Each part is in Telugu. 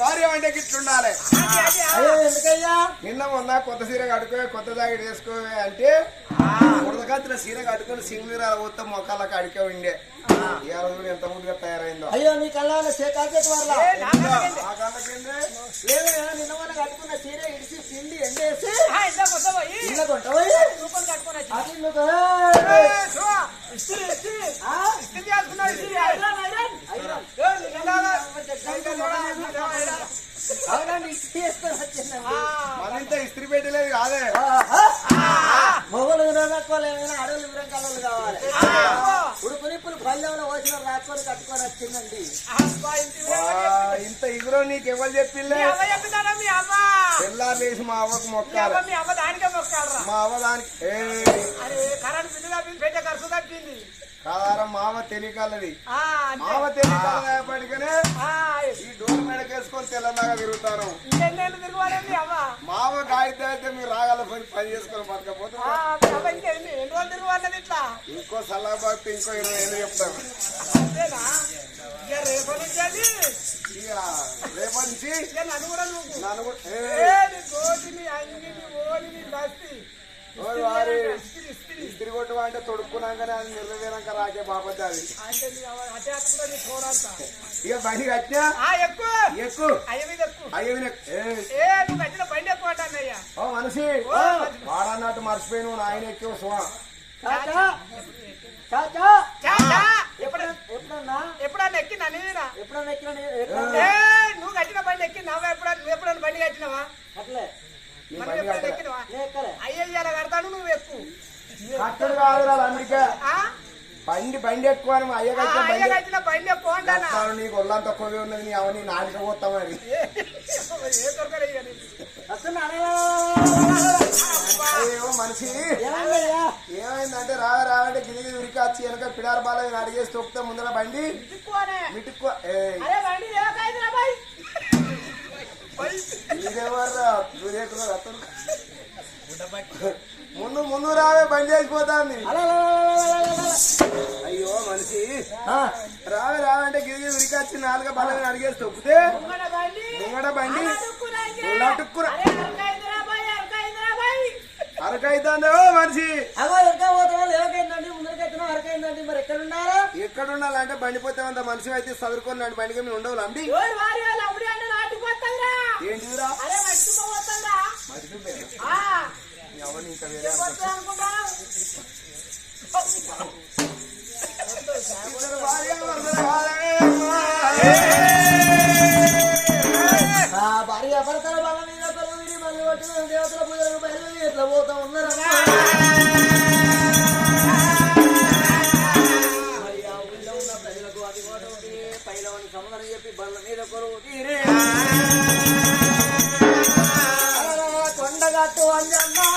భార్య అంటే గిట్లుండాలి నిన్న మొన్న కొత్త సీర కట్టుకో కొత్త జాకెట్ వేసుకోవే అంటే ఉడకత్తిన సీర కట్టుకొని సింగిరాలు పోతే మొక్కలకు అడికే ఉండే. అయ్యో నీ కళ్ళ సేకాచేటి వాళ్ళ నిన్న కట్టుకున్న చీర ఇడిసి పిండి ఎండేసి ఇళ్ళ ఇస్త్రీ పెట్టలేదు కాదే. మొగలు వినోదకోలేమైనా అడవులు విరంకాలు కావాలి. పల్లెంలో వచ్చిన రాసుకొని కట్టుకొని వచ్చిందండి. ఇంత ఇగురో నీకు ఎవరు చెప్పిందే తెల్లారు లేచి మా అవ్వకు మొక్కాలి? మా అవ్వ దానికి ఏ. కాదారం మామ తెలియకలది. మామ తెలియకలపటికనే ఈ డోర్ మెడకేసుకొని తెల్లదాకా తిరుగుతాను మామ కాగితే అయితే మీరు రాగల పని పని చేసుకొని బతకపోతే ఇంకో సలహా భక్తి ఇంకో ఇరవై ఏళ్ళు చెప్తాను రేపటి నుంచి రేపటి నుంచి నన్ను కూడా నన్ను కూడా- ఏ, ఏ, నీ తోటి, నీ అంగి, నీ ఓడి, కొట్టు అంటే తొడుక్కున్నాకనే అది నిర్వహణక రాకే బాపద్ది అది. ఇక బండి కట్టినా? నువ్వు ఎక్కువ ఓ మనిషి. వాడన్నట్టు మర్చిపోయి నువ్వు నాయన ఎక్కి సుమా. చాచా చాచా చాచా ఎప్పుడన్నా? ఎప్పుడన్నా ఎప్పుడన్నా ఎక్కి నన్ను ఎప్పుడన్నా? ఎక్కిన నువ్వు కట్టిన బండి ఎక్కి బండి కట్టినవా? అట్లే. నీ మనం బండి ఎప్పుడైనా కట్టలే. ఎక్కినవా? నేను ఎక్కలే. అయ్యో ఇలా కడతాను నువ్వు ఎక్కువ. కట్టడు కాదురా అందుకే ఆ? బండి బండి ఎక్కువ అని మా అయ్య ఆ, కట్టిన అయ్య బండి. కట్టిన బండి పోండానా కట్టాను నీకు ఒళ్ళంత ఉన్నది నీ అవన్నీ నాలుక పోతామని మనిషి. ఏమన్నయ్యా ఏమైందంటే రావే రావంటే గిరిగి ఉరికి వచ్చి వెనక పిడార బాల అడిగేసి తొక్కితే ముందర బండి. మిటుక్కు ఏయ్, అరే ముందు ముందు రావే బండి అలా. అయ్యో మనిషి. ఆ, రావే రావంటే గిరిగి ఉరికి వచ్చి నాలుగ బాలని అడిగేసి తొక్కితే ముంగడ బండి. బాయ్ అరకైతాంది ఓ మనిషి. అగో ఎక్కడ మరి ఉండాలంటే బండి పోతే అంత మనిషి అయితే చదువుకొని నాడు బండికి మేము ఉండవు అండి? ఎవరు ఎవరిని ఇంకా వేరే భార్య భర్తలు బల మీద విని మళ్ళీ పట్టిన దేవతల పూజలకు బయలుదేరి ఎట్లా పోతా ఉన్నారమ్మా పైలవని సమాధానం చెప్పి బల్ల మీద కొరువు తీరే. ตัวจะมา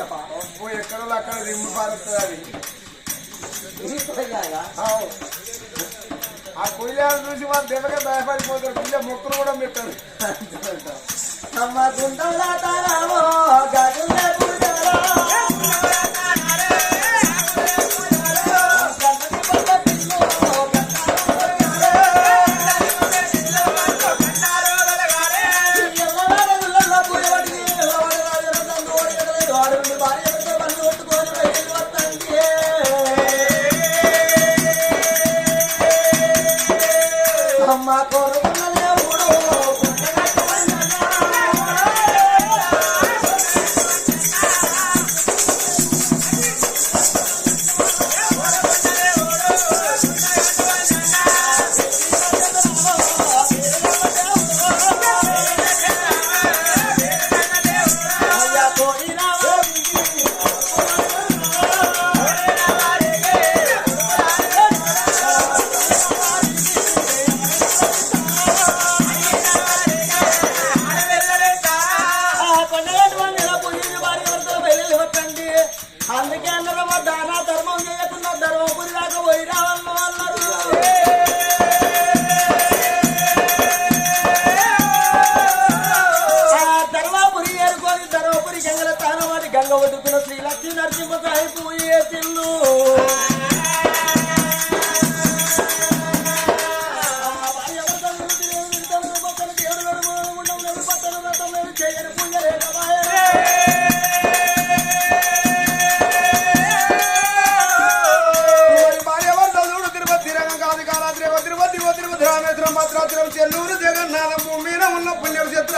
ఎక్కడో అక్కడ రిమ్ము పారుతుంది అది. ఆ కుయ్యాలు చూసి వాళ్ళు దెబ్బగా భయపడిపోతారు. కుయ్య మొక్కలు కూడా పెట్టారు. సమ్మకుంటూ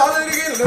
సాధగిరిగిల్లు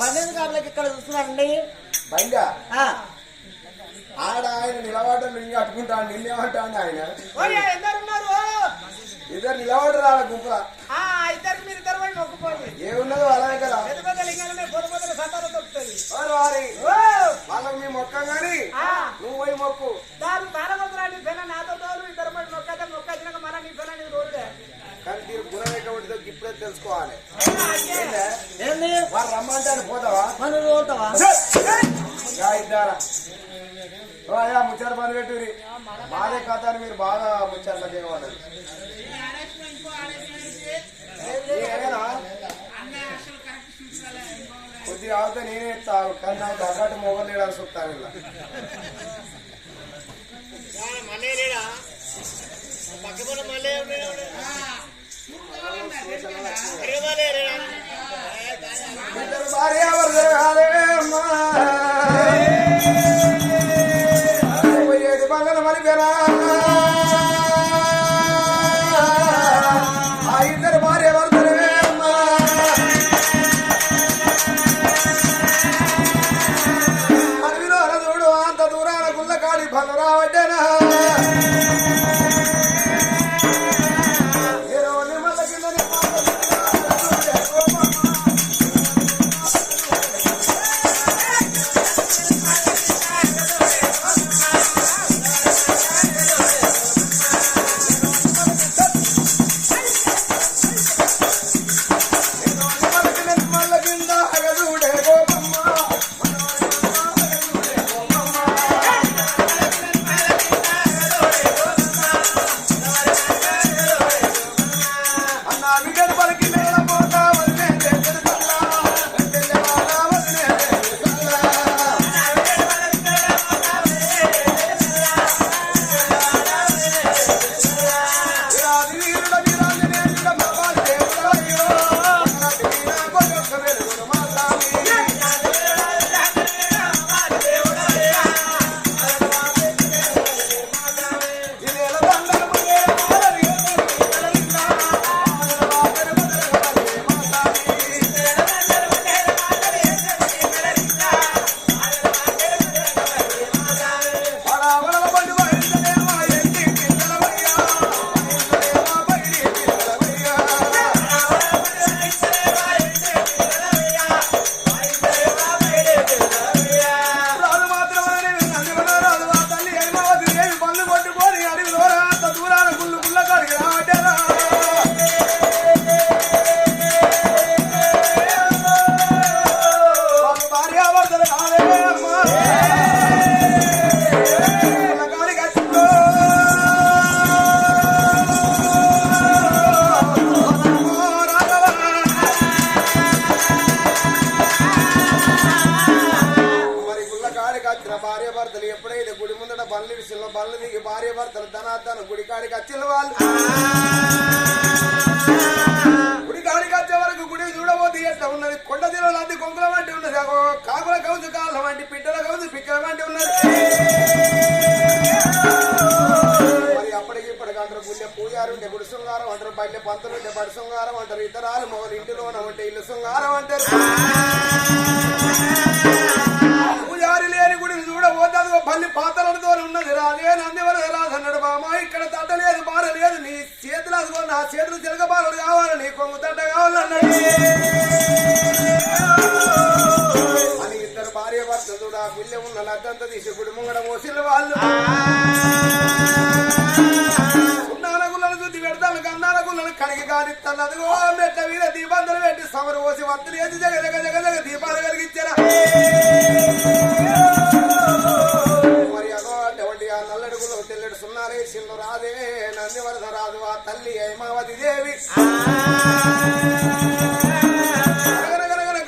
బందేరు కాపులకు ఇక్కడ చూస్తున్నారండి. బంగా? ఆడ ఆయన నిలబడ్డం నేను కట్టుకుంటాను నిన్నేమంటా అండి ఆయన. ఎందరున్నారు ఇద్దరు నిలబడరు ఆడ గుంప ఇద్దరు మీరు ఇద్దరు పోయి మొక్కుపోయి ఏమున్నదో అలా కదా. పెద్ద పెద్ద లింగాలనే పొద్దు పొద్దున సంతానం దొరుకుతుంది వారి వాళ్ళకి మీ మొక్కం కానీ నువ్వు పోయి మొక్కు. దాని తారమంత్రాన్ని నాతో తోలు కానీ తీరు గుణం ఇప్పుడే తెలుసుకోవాలి. ఏంది? వారు రమ్మంటే పోతావా? మన తోలుతావా యా ఇద్దారా. ఓ అయ్యా ముచ్చారు పని పెట్టురి మాదే కథ అని మీరు బాగా ముచ్చారు దిగమన్నారు నేనేనా? కొద్దిగా అవుతే నేనే ఇస్తాను కానీ నాకు తగ్గట్టు మొగలు లేడానికి చూస్తాను ఇలా. ఇద్దరు భార్య భర్తలు అమ్మా పనులు దిగి భార్య భర్తలు ధనార్థాన్ని గుడి కాడికి వచ్చిన వాళ్ళు. గుడి కాడికి వచ్చే వరకు గుడి చూడబోతే ఎట్లా ఉన్నది? కొండ తీరలు అద్దె కొంగుల వంటి ఉన్నది. కాకుల కౌజు కాళ్ళ వంటి పిట్టల కౌజు పిక్కల వంటి ఉన్నది. మరి అప్పటికి ఇప్పటికి అంటారు గుండె పూజారు ఉంటే గుడి శృంగారం అంటారు బయట పంతులు ఉంటే బడి శృంగారం అంటారు ఇతరాలు మొదలు ఇంటిలోన ఉంటే ఇల్లు శృంగారం అంటారు. పూజారి లేని గుడిని చూడబోతే అదిగో పల్లి పాత ఉన్నది రాదే నందివర రాదన్నాడు బామ ఇక్కడ తట్ట లేదు బార లేదు నీ చేతులు అదిగో నా చేతులు తిరగ బాలడు కావాలి నీ కొంగు తట్ట కావాలన్నాడు అని ఇద్దరు భార్య భర్త చూడ పిల్ల ఉన్న లగ్గంతా తీసి గుడి ముంగడ మోసిన వాళ్ళు ఉన్నాన గుళ్ళను శుద్ధి పెడతాను గంధాన గుళ్ళను కడిగి కానిస్తాను అదిగో మెట్ల మీద దీపాంతలు పెట్టి సమరు పోసి వత్తులు వేసి జగ జగ జగ జగ దీపాలు కలిగించారా చిన్ను రాదే నంది వరద రాదు ఆ తల్లి హైమావతి దేవి?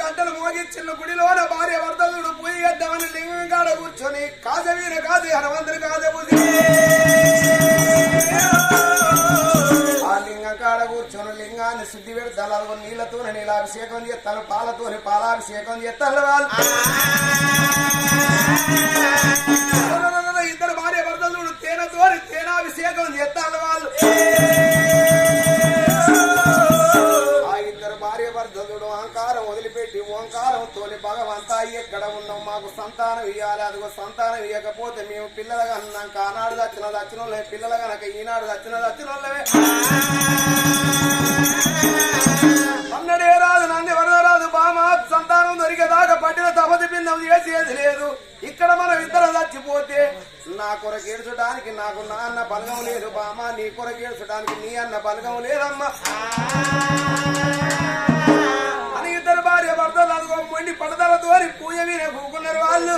గంటలు మోగించిన గుడిలోన భార్య భర్తలుడు పూజ చేద్దామని లింగం కాడ కూర్చొని కాజవీర కాదు హనుమంతుడు కాజబుది ఆ లింగం కాడ కూర్చొని లింగాన్ని శుద్ధి పెడతాను అదిగో నీళ్ళతో నీలాభిషేకం చేస్తాను పాలతోని పాలాభిషేకం చేస్తాను వాళ్ళు తేనాభిషేకం చేస్తాను వాళ్ళు. ఆ ఇద్దరు భార్య భర్తలు అహంకారం వదిలిపెట్టి ఓంకారం తోని భగవంతా ఎక్కడ ఉన్నాం? మాకు సంతానం ఇవ్వాలి అదిగో సంతానం ఇవ్వకపోతే మేము పిల్లలుగా అన్నాక ఆనాడు దచ్చిన దచ్చిన వాళ్ళే పిల్లలు గనక ఈనాడు దచ్చిన దచ్చిన తపతి చేసేది లేదు. ఇక్కడ మనం ఇద్దరం చచ్చిపోతే నా కొరకు ఏడ్చడానికి నాకు నా అన్న బలగం లేదు బామ్మ నీ కొరకు ఏడ్చడానికి నీ అన్న బలగం లేదమ్మా. అని ఇద్దరు భార్య భర్తలు అదిగో మొండి పడదలతో పూజ మీద కూకున్నారు వాళ్ళు.